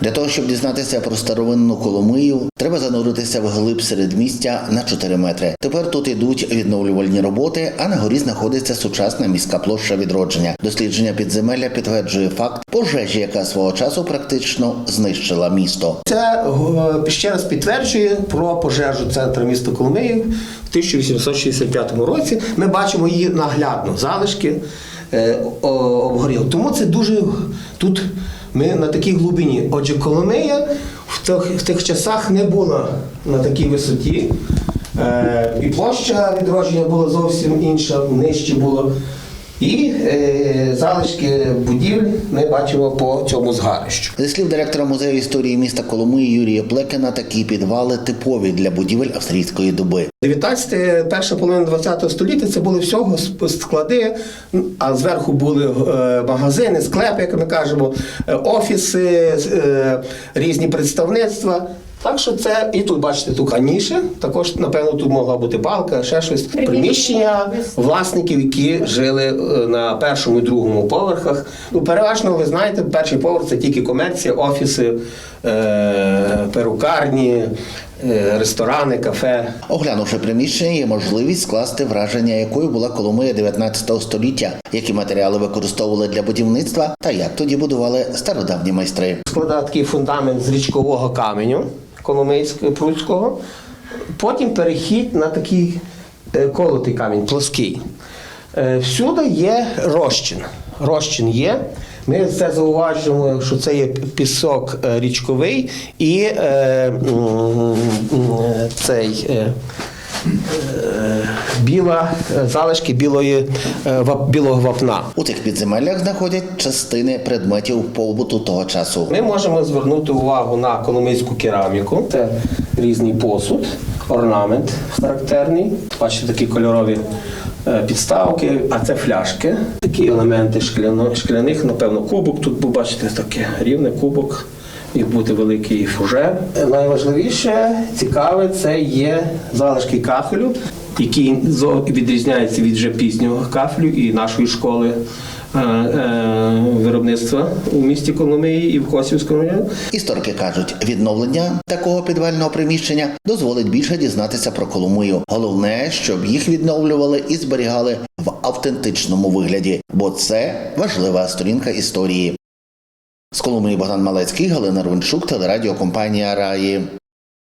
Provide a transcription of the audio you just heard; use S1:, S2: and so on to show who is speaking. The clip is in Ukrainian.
S1: Для того, щоб дізнатися про старовинну Коломию, треба зануритися в глиб середмістя на 4 метри. Тепер тут ідуть відновлювальні роботи, а на горі знаходиться сучасна міська площа відродження. Дослідження підземелля підтверджує факт пожежі, яка свого часу практично знищила місто.
S2: Це е, ще раз підтверджує про пожежу центру міста Коломиї в 1865 році. Ми бачимо її наглядно, залишки е, о- обгоріло. Тому це дуже тут ми на такій глибині. Отже, Коломия в тих, в тих часах не була на такій висоті. Е, і площа відродження була зовсім інша, нижче було. І е, залишки будівель ми бачимо по цьому згарищу.
S1: Зі слів директора музею історії міста Коломиї Юрія Плекена, такі підвали типові для будівель австрійської доби.
S2: 19, перша половина 20 століття це були всього склади, а зверху були е, магазини, склепи, як ми кажемо, е, офіси, е, різні представництва. Так що це і тут бачите тут ніша, також напевно тут могла бути балка, ще щось. Приміщення власників, які жили е, на першому і другому поверхах. Ну переважно ви знаєте, перший поверх це тільки комерція, офіси, е, перукарні, е, ресторани, кафе.
S1: Оглянувши приміщення, є можливість скласти враження, якою була Коломия 19 століття, які матеріали використовували для будівництва та як тоді будували стародавні майстри.
S2: складав такий фундамент з річкового каменю Коломийського прудського. Потім перехід на такий е, колотий камінь, плоский. Е, Всюди є розчин. Розчин є. Ми це зауважуємо, що це є пісок е, річковий і е, цей. е, Біла е, залишки білої е, вап- білого вапна.
S1: У цих підземеллях знаходять частини предметів побуту того часу.
S2: Ми можемо звернути увагу на коломийську кераміку. Це різний посуд, орнамент характерний. Бачите, такі кольорові е, підставки, а це фляшки. Такі елементи шкляно, шкляних, напевно, кубок. Тут бачите таке рівне кубок. Міг бути великий фужер. Найважливіше, цікаве, це є залишки кафелю, який зо- відрізняється від вже пізнього кафелю і нашої школи е, е, виробництва у місті Коломиї і в Косівському районі.
S1: Історики кажуть, відновлення такого підвального приміщення дозволить більше дізнатися про Коломию. Головне, щоб їх відновлювали і зберігали в автентичному вигляді, бо це важлива сторінка історії. З Коломиї Богдан Малецький, Галина Рунчук, телерадіокомпанія Раї.